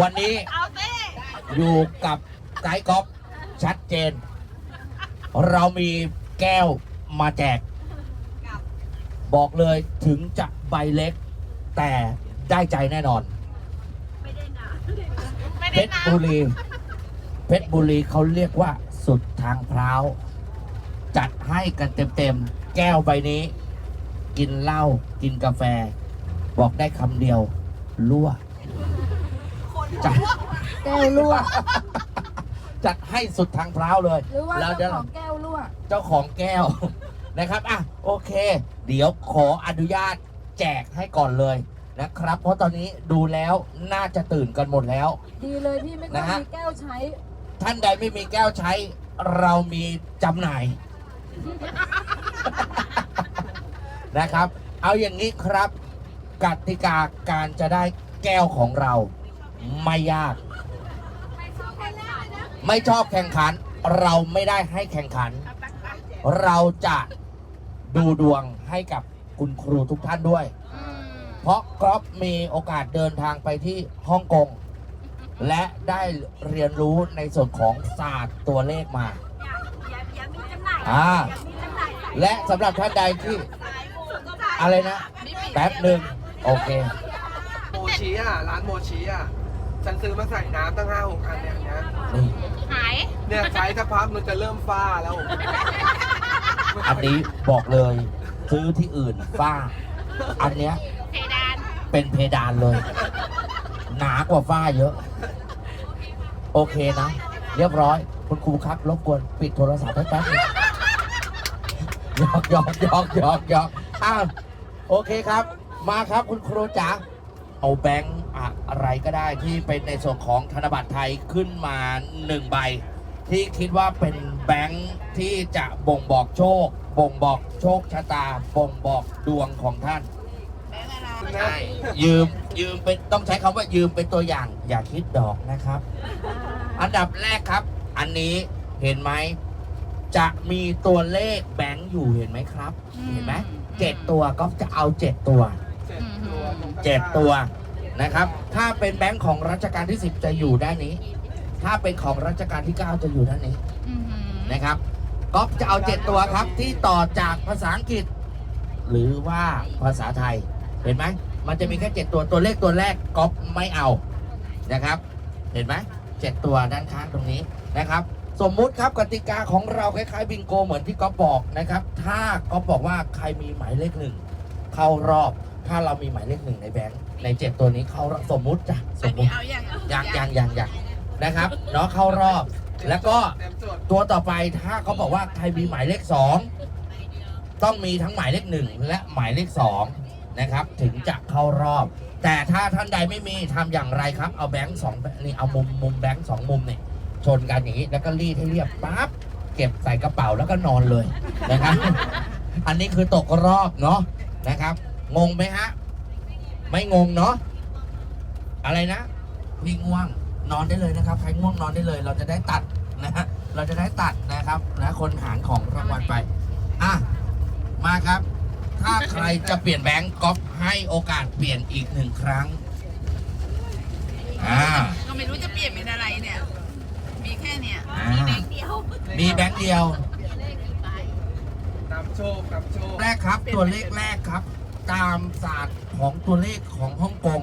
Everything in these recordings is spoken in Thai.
วันนี้อยู่กับไกด์ก๊อฟชัดเจน เรามีแก้วมาแจก บอกเลยถึงจะใบเล็ก แต่ได้ใจแน่นอน เพชรบุรี เพชรบุรีเขาเรียกว่าสุดทางพร้าว จัดให้กันเต็มๆ แก้วใบนี้ กินเหล้ากินกาแฟ บอกได้คำเดียวรั่ว จัดแก้วรั่วจัดให้สุดทางพร้าวเลยหรือว่าแล้วเดี๋ยวเจ้าของแก้วรั่วเจ้าของแก้วนะครับอะโอเค เดี๋ยวขออนุญาตแจกให้ก่อนเลยนะครับ เพราะตอนนี้ดูแล้วน่าจะตื่นกันหมดแล้ว ดีเลยพี่ไม่ต้องนะฮะมีแก้วใช้ ท่านใดไม่มีแก้วใช้ เรามีจำหน่ายนะครับ เอาอย่างนี้ครับกติกาการจะได้แก้วของเรา ไม่ยาก ไม่ชอบแข่งขัน เราไม่ได้ให้แข่งขัน เราจะดูดวงให้กับคุณครูทุกท่านด้วย เพราะกรอบมีโอกาสเดินทางไปที่ฮ่องกง และได้เรียนรู้ในส่วนของศาสตร์ตัวเลขมาอย่าอย่าอย่ามีจำหน่ายอ่าอย่ามีจำหน่ายและสำหรับท่านใดที่สายบุญก็ได้อะไรนะ แป๊บหนึ่งโอเค โมชิอะ ร้านโมชิอะ ฉันซื้อมาใส่น้ำตั้งห้าหกอันเนี่ยนะนี่หาย เนี่ยใช้สักพักมันจะเริ่มฟ้าแล้ว อันนี้บอกเลย ซื้อที่อื่นฝ้า อันเนี้ยเพดาน เป็นเพดานเลย หนากว่าฝ้าเยอะ โอเคนะ เรียบร้อย คุณครูครับ รบกวนปิดโทรศัพท์ให้แป๊บนึงหยอกหยอกหยอกหยอกหยอกอ้าวโอเคครับ มาครับคุณครูจ๋าเอาแบงค์ อะไรก็ได้ที่เป็นในส่วนของธนบัตรไทยขึ้นมาหนึ่งใบ ที่คิดว่าเป็นแบงค์ที่จะบ่งบอกโชค บ่งบอกโชคชะตา บ่งบอกดวงของท่านใช่ยืมยืมเป็นต้องใช้คำว่ายืมเป็นตัวอย่าง อย่าคิดดอกนะครับ อันดับแรกครับ อันนี้เห็นไหมจะมีตัวเลขแบงค์อยู่เห็นไหมครับ เห็นไหมเจ็ดตัวก็จะเอาเจ็ดตัวเจ็ดตัว ตรงข้างๆเจ็ดตัวนะครับ ถ้าเป็นแบงค์ของรัชกาลที่ 10 จะอยู่ด้านนี้ ถ้าเป็นของรัชกาลที่ 9 จะอยู่ด้านนี้นะครับก๊อฟจะเอาเจ็ดตัวครับที่ต่อจากภาษาอังกฤษ หรือว่าภาษาไทยเห็นไหมมันจะมีแค่เจ็ดตัวตัวเลขตัวแรกก๊อฟไม่เอานะครับ เห็นไหมเจ็ดตัวด้านข้างตรงนี้นะครับ สมมุติครับกติกาของเราคล้ายๆบิงโกเหมือนที่ก๊อฟบอกนะครับ ถ้าก๊อฟบอกว่าใครมีหมายเลขหนึ่งเข้ารอบถ้าเรามีหมายเลขหนึ่งในแบงค์ ในเจ็ดตัวนี้เข้ารอบสมมุติจ้ะสมมุติเอาอย่างยังยังยังยังนะครับเนาะเข้ารอบ แล้วก็เต็มจดตัวต่อไปถ้าเขาบอกว่าใครมีหมายเลขสองต้องมีทั้งหมายเลขหนึ่งและหมายเลขสองนะครับ ถึงจะเข้ารอบ แต่ถ้าท่านใดไม่มีทำอย่างไรครับ เอาแบงค์สองนี่เอามุมมุมแบงค์สองมุมเนี่ยชนกันอย่างนี้แล้วก็รีดให้เรียบปั๊บเก็บใส่กระเป๋าแล้วก็นอนเลยนะครับ อันนี้คือตกรอบเนาะนะครับ งงไหมฮะ ไม่งงเนาะอะไรนะพี่ง่วงนอนได้เลยนะครับใครง่วงนอนได้เลย เราจะได้ตัดนะฮะเราจะได้ตัดนะครับนะคนหารของรางวัลไปอะมาครับ ถ้าใครจะเปลี่ยนแบงก์ก๊อฟให้โอกาสเปลี่ยนอีกหนึ่งครั้งอ่าก็ไม่รู้จะเปลี่ยนเป็นอะไรเนี่ย มีแค่เนี่ยอ่ามีแบงค์เดียวมีแบงค์เดียว นำโชคนำโชค แรกครับตัวเลขแรกครับ ตามศาสตร์ของตัวเลขของฮ่องกง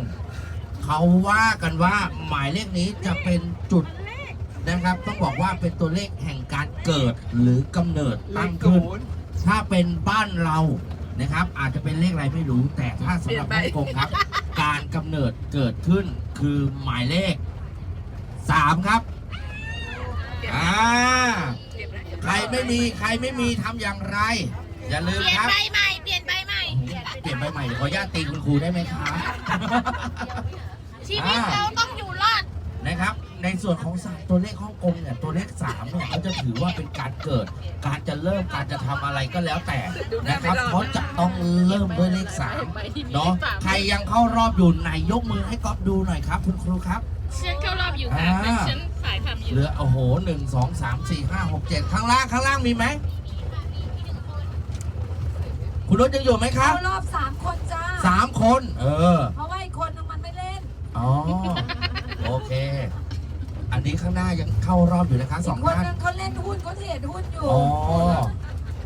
เขาว่ากันว่าหมายเลขนี้จะเป็นจุดนะครับ ต้องบอกว่าเป็นตัวเลขแห่งการเกิดหรือกำเนิดเลตั้ขงศูขึ้นนย์ถ้าเป็นบ้านเรานะครับ อาจจะเป็นเลขอะไรไม่รู้ แต่ถ้าสำหรับฮ่องกงครับ การกำเนิดเกิดขึ้นคือหมายเลขสามครับอ่าใครไม่มีใครไม่มีทำอย่างไร อย่าลืมเปลี่ยคนรับใบใหม่เปลี่ยนใบใหม่ เปลี่ยนไปใหม่เดี๋ยวขออนุญาตตีคุณครูได้ไหมครับชีวิตเราต้องอยู่รอดนะครับ ในส่วนของศาสตร์ตัวเลขฮ่องกงเนี่ยตัวเลขสามเนี่ยเขาจะถือว่าเป็นการเกิด การจะเริ่มการจะทำอะไรก็แล้วแต่นะครับเขาจะต้องเริ่มด้วยเลขสามเนาะใครยังเข้ารอบอยู่ไหนยกมือให้ก๊อฟดูหน่อยครับ คุณครูครับฉันเข้ารอบอยู่ค่ะอ่าฉันสายทำอยู่เหลือโอ้โหหนึ่งสองสามสี่ห้าหกเจ็ดข้างล่างข้างล่างมีไหม คุณรถยังอยู่ไหมครับเข้ารอบสามคนจ้า สามคน เออ เพราะว่าอีกคนนึงมันไม่เล่นอ๋อ โอเค อันนี้ข้างหน้ายังเข้ารอบอยู่นะคะสอีอกงคนท่าน นึงเขาเล่นหุ้นเขาเทรดหุ้นอยู่ อ๋อ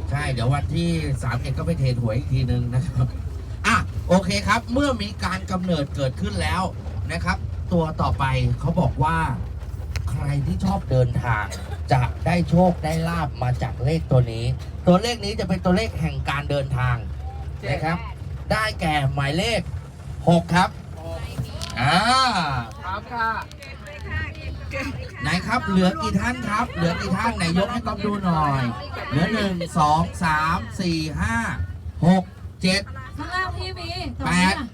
ใช่ เดี๋ยววันที่สามเอ็ดก็ไปเทรดหวยอีกทีนึงนะครับ อะ โอเคครับ เมื่อมีการกำเนิดเกิดขึ้นแล้วนะครับ ตัวต่อไปเขาบอกว่าใค รที่ชอบเดินทาง จะได้โชคได้ลาบมาจากเลขตัวนี้ ตัวเลขนี้จะเป็นตัวเลขแห่งการเดินทางนะครับ ได้แก่หมายเลข 6 ครับอ่าครับค่ะไหนครับเหลือกี่ท่านครับ เหลือกี่ท่านไหนยกให้ก๊อฟดูหน่อย เหลือหนึ่งสองสามสี่ห้าหกเจ็ดข้างล่างพี่มีสองแปดเนี่ย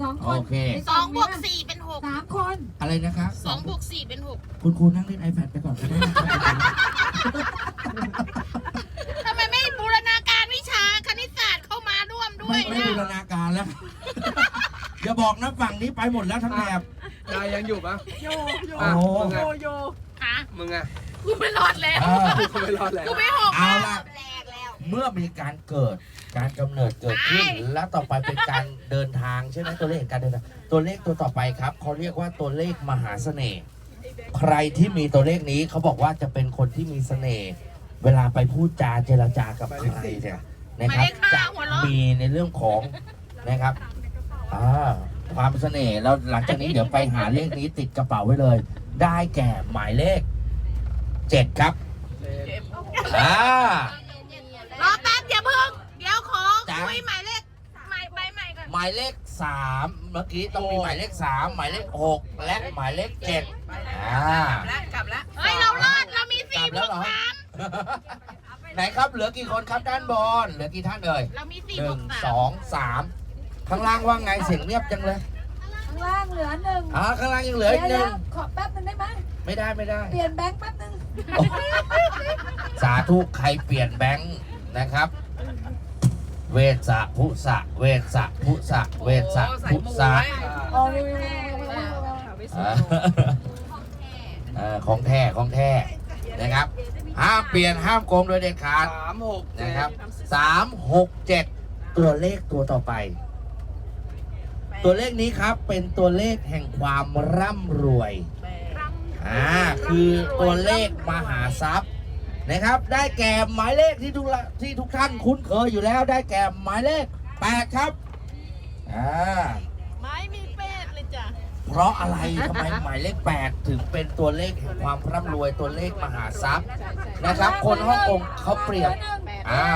สองคนโอเคในสองบวกเนี่ยสี่เป็นห กสามคนอะไรนะครับสองบวกสี่เป็นหกคุณครูนั่งเล่น iPad ไปก่อนก็ได้นะครับทำไมไม่บูรณาการวิชาคณิตศาสตร์เข้ามาร่วมด้วไม่ยไม่นะบูรณาการแล้ว อย่าบอกนะฝั่งนี้ไปหมดแล้วทั้งแถบ นายยังอยู่ปะโยโยอะโอ้ มึงอะโย ฮะมึงอะกูไม่รอดแล้วอ่ากูไม่รอดแล้ว กูไม่หกเอาแล้วละ เมื่อมีการเกิดการกำเนิดเกิดขึ้น แล้วต่อไปเป็นการเดินทางใช่ไหมตัวเลขแห่งการเดินทางตัวเลขตัวต่อไปครับเขาเรียกว่าตัวเลขมหาเสน่ห์ ใครที่มีตัวเลขนี้เขาบอกว่าจะเป็นคนที่มีเสน่ห์ เวลาไปพูดจาเจรจากับใครเนี่ยนะครับจะมีในเรื่องของนะครับอ่าความเสน่ห์แล้วหลังจากนี้เดี๋ยวไปหาเลขนี้ติดกระเป๋าไว้เลย ได้แก่หมายเลขเจ็ดครับอ่า รอแป๊บอย่าเพิ่ง เดี๋ยวขอ จ๊ะ คุยหมายเลขหมายใบใหม่ก่อนหมายเลขสามเมื่อกี้ต้องมีหมายเลขสามหมายเลขหกและหมายเลขเจ็ดอ่าเฮ้ยเรารอดเรามีกลัสี่บบแล้ววกเหรอ สามไหนครับเหลือกี่คนครับด้านบนเหลือกี่ท่านเอ่ยเรามีสี่หบนึ่วงกสสามองสามข้างล่างว่าไงเสียงเงียบจังเลยข้างล่างเหลือหนึ่งอ่าข้างล่างยังเหลืออีกหเดี๋นึ่ยวงๆขอแป๊บนึงได้ไหมไม่ได้ไม่ได้ เปลี่ยนแบงค์แป๊บนึงสาธุใครเปลี่ยนแบงค์นะครับ เวสสะพุสะเวสสะพุสะเวสสะพุสะโอ้ยอ่าเอ่อของแท้ของแท้นะครับห้ามเปลี่ยนห้ามโกงโดยเด็ดขาดสามหกเจ็ดนะครับสามหกเจ็ดตัวเลขตัวต่อไป ตัวเลขนี้ครับเป็นตัวเลขแห่งความร่ำรวยอ่าคือตัวเลขมหาทรัพย์ นะครับ ได้แก่หมายเลขที่ทุกละที่ทุกท่านคุ้นเคยอยู่แล้วได้แก่หมายเลขแปดครับอ่าไม้มีเป็ดเลยจ้ะเพราะอะไรทำไมหมายเลข8ถึงเป็นตัวเลขแห่งความร่ำรวยตัวเลขมหาทรัพย์นะครับ คนฮ่องกงเขาเปรียบอ่า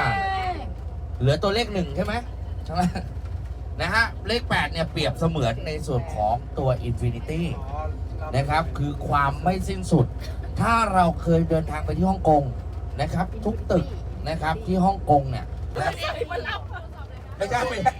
เหลือตัวเลขหนึ่งใช่ไหมใช่ไหม นะฮะ เลข 8 เนี่ย เปรียบเสมือนในส่วนของตัว Infinity อ๋อเรานะครับ คือความไม่สิ้นสุด ถ้าเราเคยเดินทางไปที่ฮ่องกงนะครับ ทุกตึกนะครับที่ฮ่องกงเนี่ยนะไม่ใช่ไม่ใช่